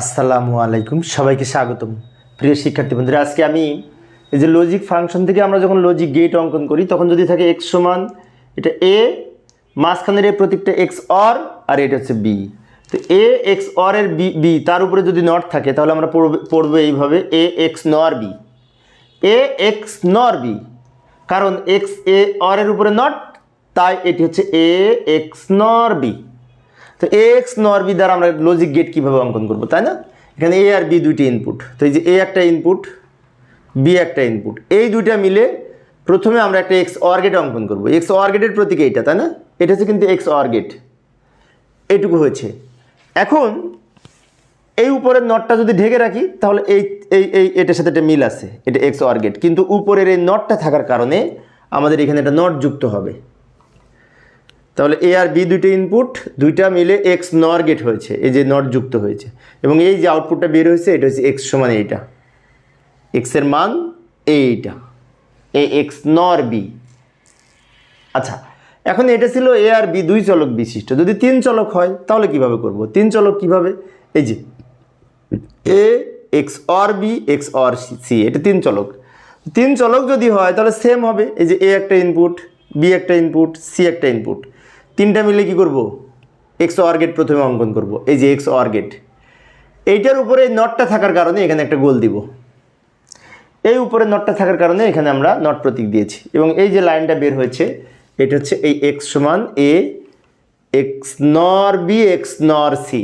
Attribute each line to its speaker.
Speaker 1: আসসালামু আলাইকুম, সবাইকে স্বাগতম। প্রিয় শিক্ষার্থী বন্ধুরা, আজকে আমি এই যে লজিক ফাংশন থেকে আমরা যখন লজিক গেট অঙ্কন করি, তখন যদি থাকে এক্স সমান, এটা এ মাঝখানের এই প্রতীকটা এক্স অর আর এটা হচ্ছে বি তো এ এক্স অর এর বি বি তার উপরে যদি নট থাকে, তাহলে আমরা পড়বে পড়ব এইভাবে A X nor B A X nor B কারণ এক্স এ অর এর উপরে নট তাই এটি হচ্ছে এ এক্স নর বি তো এক্স নর বি দ্বারা আমরা লজিক গেট কীভাবে অঙ্কন করব, তাই না? এখানে এ আর বি দুইটি ইনপুট তো এই যে এ একটা ইনপুট বি একটা ইনপুট এই দুইটা মিলে প্রথমে আমরা একটা এক্স অর গেট অঙ্কন করব। এক্স অর গেটের প্রতীক এইটা, তাই না? এটা হচ্ছে কিন্তু এক্স অর গেট এইটুকু হয়েছে। এখন এই উপরের নটটা যদি ঢেকে রাখি, তাহলে এই এই এই এটার সাথে একটা মিল আছে। এটা এক্স অর গেট কিন্তু উপরের এই নটটা থাকার কারণে আমাদের এখানে একটা নট যুক্ত হবে। তাহলে এ আর বি দুইটা ইনপুট দুইটা মিলে এক্স নর গেট হয়েছে, এই যে নট যুক্ত হয়েছে। এবং এই যে আউটপুটটা বের হয়েছে, এটা হচ্ছে এক্স সমান এইটা। এক্সের মান এইটা। এ এক্স নর বি আচ্ছা এখন এটা ছিল এ আর বি দুই চলক বিশিষ্ট। যদি তিন চলক হয়, তাহলে কীভাবে করব? তিন চলক কীভাবে? এই যে A X or B X or C এটা তিন চলক। তিন চলক যদি হয়, তাহলে সেম হবে। এই যে এ একটা ইনপুট বি একটা ইনপুট সি একটা ইনপুট তিনটা মিলে কি করব? এক্স ওয়ার গেট প্রথমে অঙ্কন করব। এই যে এক্স ওয়ার গেট এইটার উপরে নটটা থাকার কারণে এখানে একটা গোল দিব। এই উপরে নটটা থাকার কারণে এখানে আমরা নট প্রতীক দিয়েছি। এবং এই যে লাইনটা বের হয়েছে, এটা হচ্ছে এই এক্স সমান A X nor B X nor C